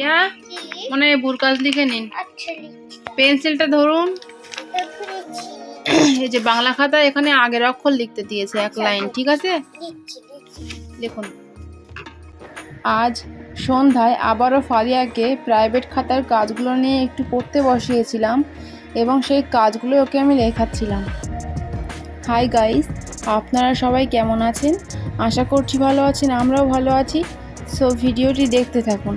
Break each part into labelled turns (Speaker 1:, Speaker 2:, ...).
Speaker 1: ইয়া? মনে হয় ভুল কাজ লিখে নিন।
Speaker 2: আচ্ছা
Speaker 1: পেন্সিলটা ধরুন। এই যে বাংলা খাতা এখানে আগের অক্ষর লিখতে দিয়েছে এক লাইন ঠিক আছে? লিখুন। আজ সন্ধ্যায় আবারও ফারিয়াকে প্রাইভেট খাতার কাজগুলো নিয়ে একটু পড়তে বসিয়েছিলাম এবং সেই কাজগুলো ওকে আমি লেখাচ্ছিলাম। হাই গাইস আপনারা সবাই কেমন আছেন? আশা করছি ভালো আছেন আমরাও ভালো আছি। সো ভিডিওটি দেখতে থাকুন।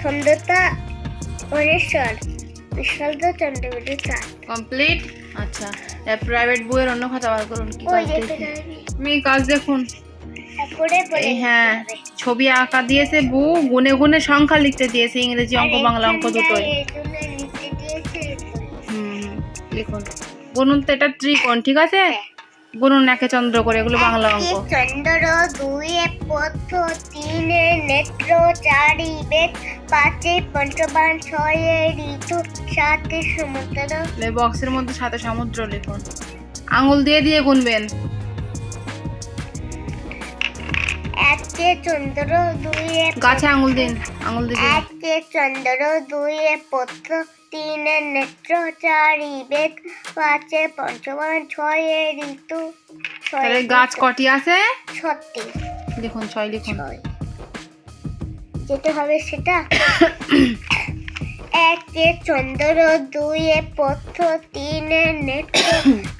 Speaker 2: থন্দতা অনেশ্বর বিশালদ চন্দ্রবতী চাঁদ।
Speaker 1: কমপ্লিট আচ্ছা। প্রাইভেট বইয়ের অন্য খাতা বার করুন কি কাজ আমি কাজ দেখুন। হ্যাঁ ছবি আঁকা দিয়েছে বউ গুনে গুনে সংখ্যা লিখতে দিয়েছে ইংরেজি অঙ্ক বাংলা অঙ্ক দুটোই। হুম লিখুন। গুনুন তো এটা ত্রিকোণ ঠিক আছে?
Speaker 2: হ্যাঁ।
Speaker 1: গুনুন একে চন্দ্র করে এগুলো বাংলা অঙ্ক।
Speaker 2: চন্দ্র দুই পথ তিনে নেত্র চারি বেদ পাঁচে পঞ্চবান ছয়ে ঋতু সাতে সমুদ্র।
Speaker 1: বক্সের মধ্যে সাথে সমুদ্র লিখুন। আঙুল দিয়ে দিয়ে গুনবেন।
Speaker 2: একে চন্দ্র দুইয়ে
Speaker 1: গাছে আঙুল দিন আঙুল দিয়ে দিন।
Speaker 2: একে চন্দ্র দুইয়ে পথ তিনে নেত্র চারি বেদ পাঁচে পঞ্চবান ছয়ে ঋতু ছয়ে
Speaker 1: গাছ কটি আছে?
Speaker 2: ছটি।
Speaker 1: লিখুন ছয় লিখুন।
Speaker 2: যেটা হবে সেটা? একে চন্দ্র দুইয়ে পথ, তিনে নেত্র,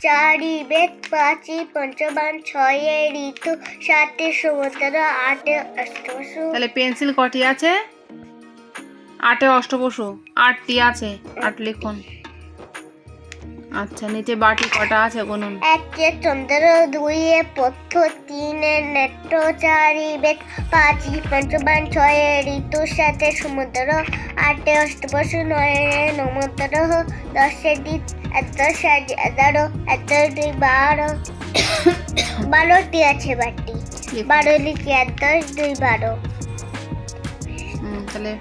Speaker 2: চারি বেদ পাঁচি পঞ্চবান, ছয়ে ঋতু, সাতে সমুদ্র, আটে অষ্টপশু
Speaker 1: তাহলে পেন্সিল কটি আছে? আটে অষ্টপশু আটটি আছে। আট লিখুন। আচ্ছা নিচে বাটি কটা আছে গুনুন
Speaker 2: একে চন্দ্র দুইয়ে পথ তিনে নেত্র চারি বেদ পাঁচি পঞ্চবান ছয়ে ঋতু সাতে সমুদ্র আটে অষ্টবসু নয়ে নমুদ্র দশে দ্বীপ এত সাজি এগারো এত দুই বারো। বারোটি আছে বাটি। বারো লিখে এক দশ দুই বারো।
Speaker 1: তাহলে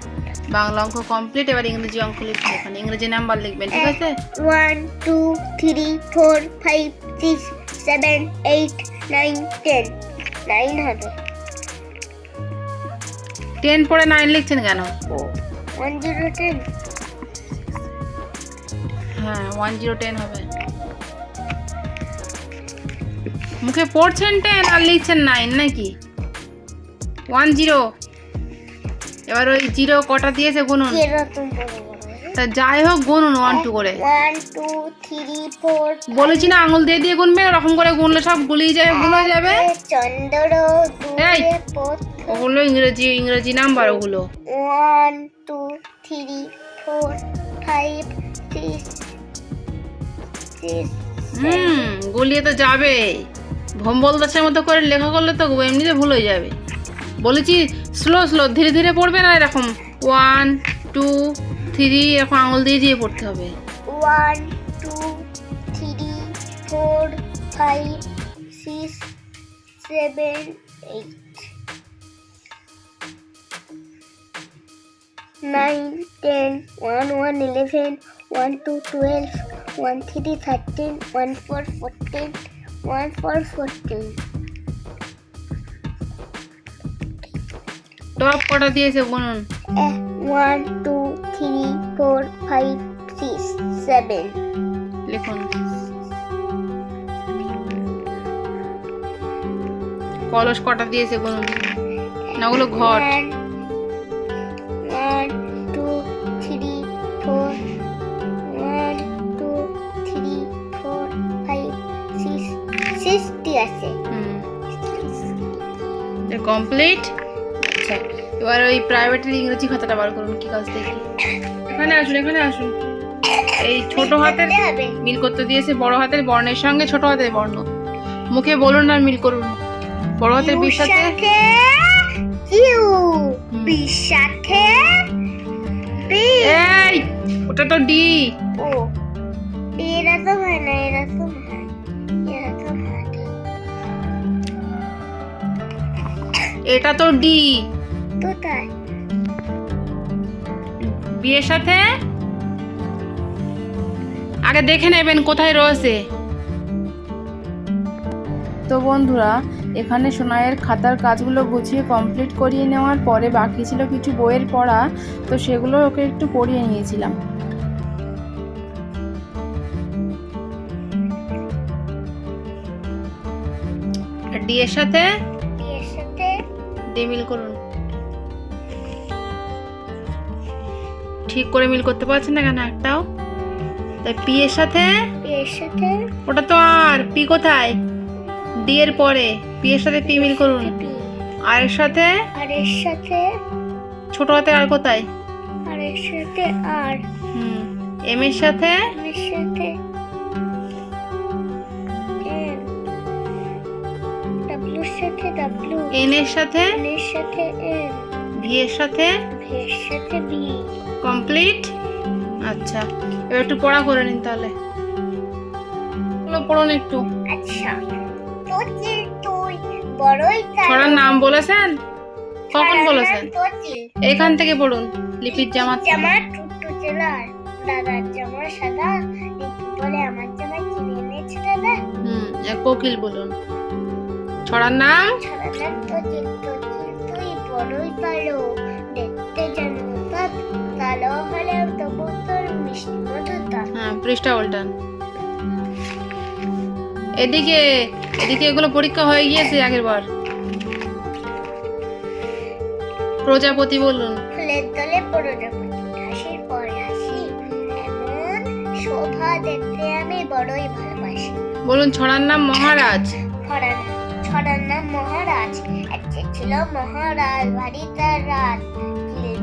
Speaker 1: বাংলা অঙ্ক কমপ্লিট এবার ইংরেজি অঙ্ক লিখুন এখানে। ইংরেজি নাম্বার লিখবেন ঠিক আছে?
Speaker 2: One two three four five six seven eight nine ten nine হবে।
Speaker 1: টেন পরে নাইন লিখছেন কেন?
Speaker 2: ওয়ান জিরো টেন
Speaker 1: হ্যাঁ ওয়ান জিরো টেন হবে। মুখে পড়ছেন টেন আর লিখছেন নাইন নাকি? ওয়ান জিরো এবার ওই জিরো কটা দিয়েছে গুনুন? তা যাই হোক গুনুন ওয়ান টু করে। বলেছি না আঙুল দিয়ে দিয়ে গুনবে ওরকম করে গুনলে সব গুলিয়ে যাবে গুলো যাবে।
Speaker 2: চন্দ্র
Speaker 1: এই। ওগুলো ইংরেজি ইংরেজি নাম্বার ওগুলো।
Speaker 2: One two three four five six
Speaker 1: হুম গুলিয়ে তো যাবে ভম্বল দাসের মতো করে লেখা করলে তো এমনিতে ভুল হয়ে যাবে। বলেছি স্লো স্লো ধীরে ধীরে পড়বে না এরকম? ওয়ান টু থ্রি এরকম আঙুল দিয়ে দিয়ে পড়তে হবে।
Speaker 2: One two three four five six seven eight nine ten one one eleven one two twelve one three thirteen one four fourteen one four fourteen
Speaker 1: top কটা দিয়েছে গুনুন
Speaker 2: one two three four five six seven
Speaker 1: লিখুন। কলস কটা দিয়েছে গুনুন না ওগুলো ঘট। Complete আচ্ছা এবার ওই প্রাইভেটের ইংরেজি খাতাটা বার করুন কি কাজ দেখি। এখানে আসুন এখানে আসুন। এই ছোট হাতের মিল করতে দিয়েছে বড় হাতের বর্ণের সঙ্গে ছোট হাতের বর্ণ। মুখে বলুন আর মিল করুন। বড় হাতের বির সাথে
Speaker 2: কিউ সাথে
Speaker 1: এই ওটা তো ডি।
Speaker 2: ও হয় না না।
Speaker 1: এটা তো ডি।
Speaker 2: কোথায়?
Speaker 1: বিয়ের সাথে? আগে দেখে নেবেন কোথায় রয়েছে। তো বন্ধুরা এখানে সোনাইয়ের খাতার কাজগুলো গুছিয়ে কমপ্লিট করিয়ে নেওয়ার পরে বাকি ছিল কিছু বইয়ের পড়া তো সেগুলো ওকে একটু পড়িয়ে নিয়েছিলাম। ডি এর সাথে?
Speaker 2: বিয়ের সাথে?
Speaker 1: ডি করুন। ঠিক করে মিল করতে পারছেন না কেন একটাও? তাই পি এর সাথে?
Speaker 2: বিয়ের সাথে?
Speaker 1: ওটা তো আর পি কোথায়? ডি এর পরে পি এর সাথে পি মিল করুন। আর এর সাথে?
Speaker 2: আর এর সাথে?
Speaker 1: ছোট হাতে আর কোথায়?
Speaker 2: আর এর সাথে আর।
Speaker 1: হুম এম এর সাথে?
Speaker 2: এম এর সাথে। সাথে ডাব্লিউ।
Speaker 1: এন এর সাথে?
Speaker 2: এন এর সাথে এন।
Speaker 1: ভি এর সাথে?
Speaker 2: ভি এর সাথে বি
Speaker 1: কমপ্লিট? আচ্ছা এবার একটু পড়া করে নিন তাহলে। পড়ুন একটু।
Speaker 2: আচ্ছা।
Speaker 1: ছড়ার নাম বলেছেন? কখন বলেছেন? এখান থেকে পড়ুন লিপির জামা
Speaker 2: জামা টুটু জেলার। দাদার জামা সাদা বলে আমার জামা কিনে এনেছে দাদা।
Speaker 1: হুম এক কোকিল বলুন। ছড়ার নাম?
Speaker 2: ছড়ানার তোতিল। তোতিল তুই বড়ই দেখতে যেন পাপ হলেও তবু তোর মিষ্টি মধুতা
Speaker 1: হ্যাঁ পৃষ্ঠা উল্টান। এদিকে এদিকে এগুলো পরীক্ষা হয়ে গিয়েছে আগের বার। প্রজাপতি বলুন।
Speaker 2: ফুলের দলে প্রজাপতি হাসির পর হাসি এমন শোভা দেখতে আমি বড়ই ভালোবাসি।
Speaker 1: বলুন ছড়ার নাম মহারাজ।
Speaker 2: ছড়ার ছড়ার নাম মহারাজ। একটা ছিল মহারাজ ভারী তার রাত কিল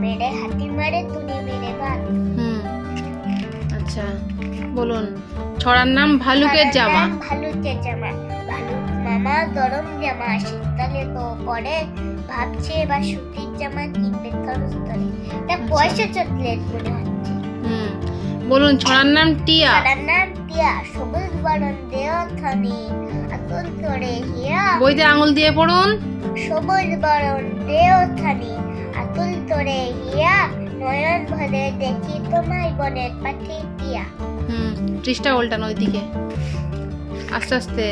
Speaker 2: মেরে হাতি মারে তুনি মেরে ভাত
Speaker 1: হুম। আচ্ছা বলুন ছড়ার নাম ভালুকের জামা।
Speaker 2: ভালুকের জামা। ভালুক মামা গরম জামা শীতকালে তো পরে। ভাবছে এবার সুতির জামা কিনবে তরস্তরে তা পয়সা চকলেট মনে হচ্ছে।
Speaker 1: হুম। বলুন ছড়ার নাম টিয়া।
Speaker 2: ছড়ার নাম টিয়া। সবুজ বরণ দেহ থানি আকুল করে হিয়া।
Speaker 1: বইতে আঙুল দিয়ে পড়ুন।
Speaker 2: সবুজ বরণ দেহ থানি করে হিয়া নয়ন ভরে দেখি তোমায় বনের পাখি টিয়া
Speaker 1: হুম পৃষ্ঠা উল্টান ওইদিকে। আস্তে আস্তে।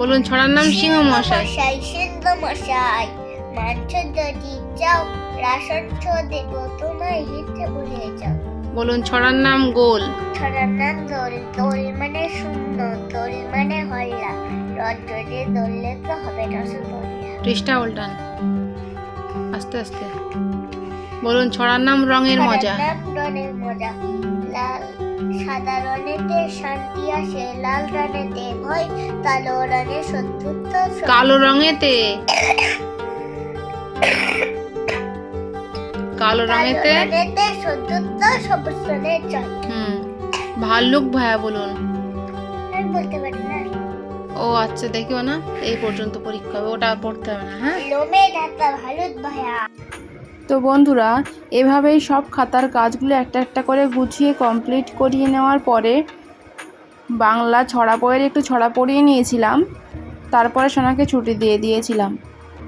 Speaker 1: বলুন ছড়ার নাম সিংহ মশাই
Speaker 2: সিংহ মশাই মাংস যদি চাও রাশন ছো দেব তোমায় হিতে ভুলে যাও।
Speaker 1: বলুন ছড়ার নাম গোল।
Speaker 2: ছড়ার নাম দোল দোল মানে শূন্য দোল মানে হল্লা রজরে দোললে তো হবে রসগোল্লা
Speaker 1: পৃষ্ঠা উল্টান। আস্তে আস্তে। বলুন ছড়ার নাম রঙের মজা।
Speaker 2: রঙের মজা। লাল সাদা রঙেতে শান্তি আসে লাল রঙেতে ভয় কালো রঙে শত্রুত্ব
Speaker 1: কালো রঙেতে। কালো রঙেতে।
Speaker 2: শত্রুত্ব সবুজ জয়
Speaker 1: হুম ভাল্লুক ভাইয়া বলুন।
Speaker 2: বলতে পারি
Speaker 1: ও আচ্ছা দেখিও না। এই পর্যন্ত পরীক্ষা হবে ওটা পড়তে হবে না হ্যাঁ? তো বন্ধুরা এভাবেই সব খাতার কাজগুলো একটা একটা করে গুছিয়ে কমপ্লিট করিয়ে নেওয়ার পরে বাংলা ছড়া বইয়ের একটু ছড়া পড়িয়ে নিয়েছিলাম তারপরে সোনাকে ছুটি দিয়ে দিয়েছিলাম।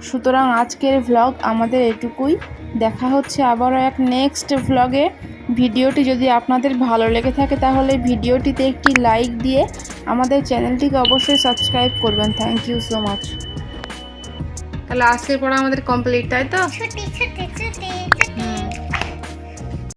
Speaker 1: সুতরাং আজকের ভ্লগ আমাদের এটুকুই। দেখা হচ্ছে আবারও এক নেক্সট ভ্লগে ভিডিওটি যদি আপনাদের ভালো লেগে থাকে তাহলে ভিডিওটিতে একটি লাইক দিয়ে আমাদের চ্যানেলটিকে অবশ্যই সাবস্ক্রাইব করবেন। থ্যাংক ইউ সো মাচ তাহলে আজকের পড়া আমাদের কমপ্লিট তাই তো?
Speaker 2: ছুটি ছুটি ছুটি।